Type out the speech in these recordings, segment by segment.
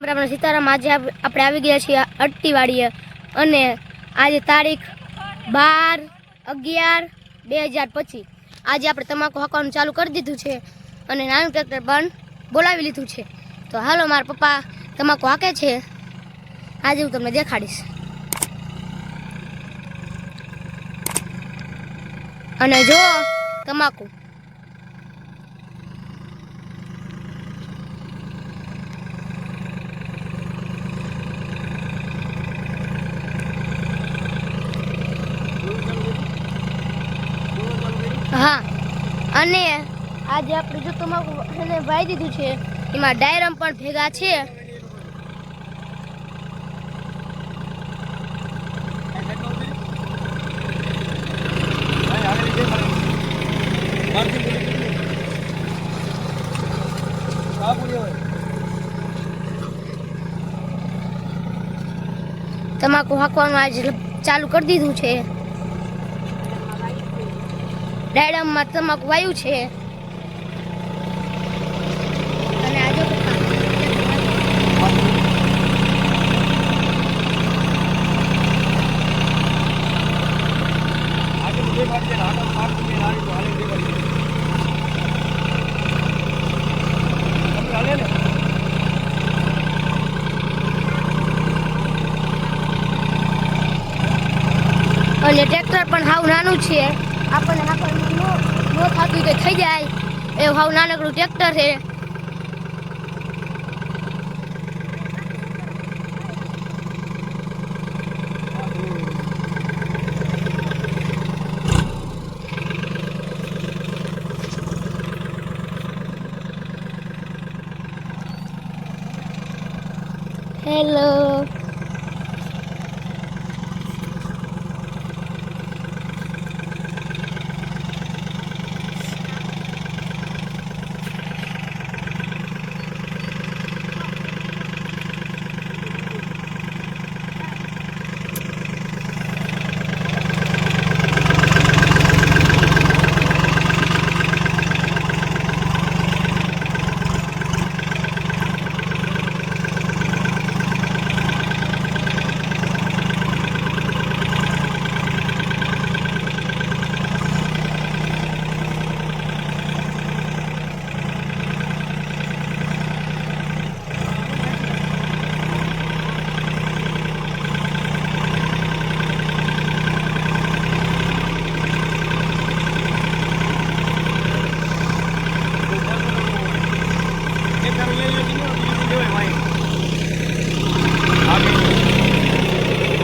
બરાબર, સીતારામ આજે આપણે આવી ગયા છીએ અટ્ટીવાડીએ અને આજે તારીખ બાર અગિયાર બે હજાર પચીસ. આજે આપણે તમાકુ હાંકવાનું ચાલુ કરી દીધું છે અને નાનું ટ્રેક્ટર પણ બોલાવી લીધું છે. તો હાલો, મારા પપ્પા તમાકુ હાંકે છે. આજે હું તમને દેખાડીશ. અને જો તમાકુ. હા. અને આજે આપણે જો તમાકુ વાઈ દીધું છે, એમાં ડાયરમ પણ ભેગા છે. તમાકુ હાંકવાનું આજે ચાલુ કરી દીધું છે. ડાયડમમાં તમાકુ વાયું છે. અને આજે અને ટ્રેક્ટર પણ હાવ નાનું છે. આપણને આપણને નો નો થતું તો થઈ જાય એવું હાવ નાનકડું ટ્રેક્ટર છે હેલો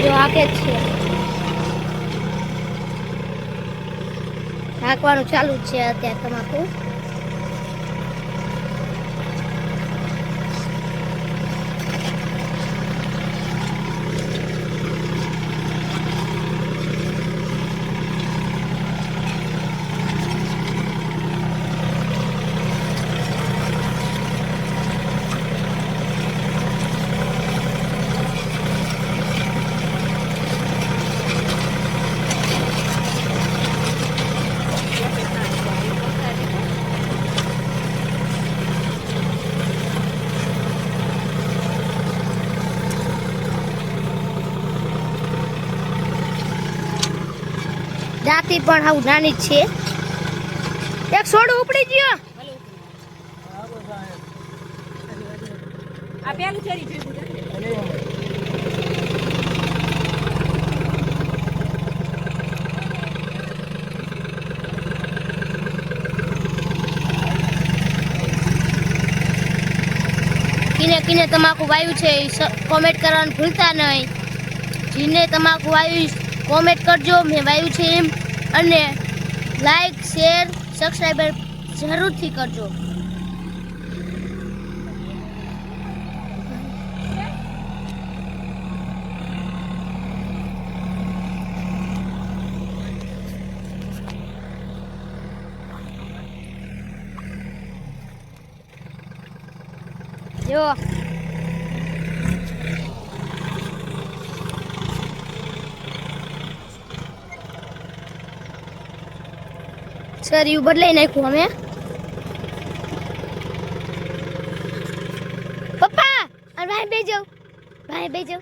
જો હાકે જ છે. હાંકવાનું ચાલુ છે અત્યારે તમાકુ. જાતિ પણ આવું નાની જ છે. એક સોડો ઉપડી ગયો. આ પેલું છે. કિને કિને તમાકુ વાયુ છે કોમેન્ટ કરવાનું ભૂલતા નહીં. જીને તમાકુ વાયુ કોમેન્ટ કરજો મેં વાયુ છે એમ. અને લાઈક શેર સબસ્ક્રાઈબર જરૂરથી કરજો. જો. સર એવું બદલાઈ નાખ્યું અમે. પપ્પા અને ભાઈ બેજો. ભાઈ બેજો.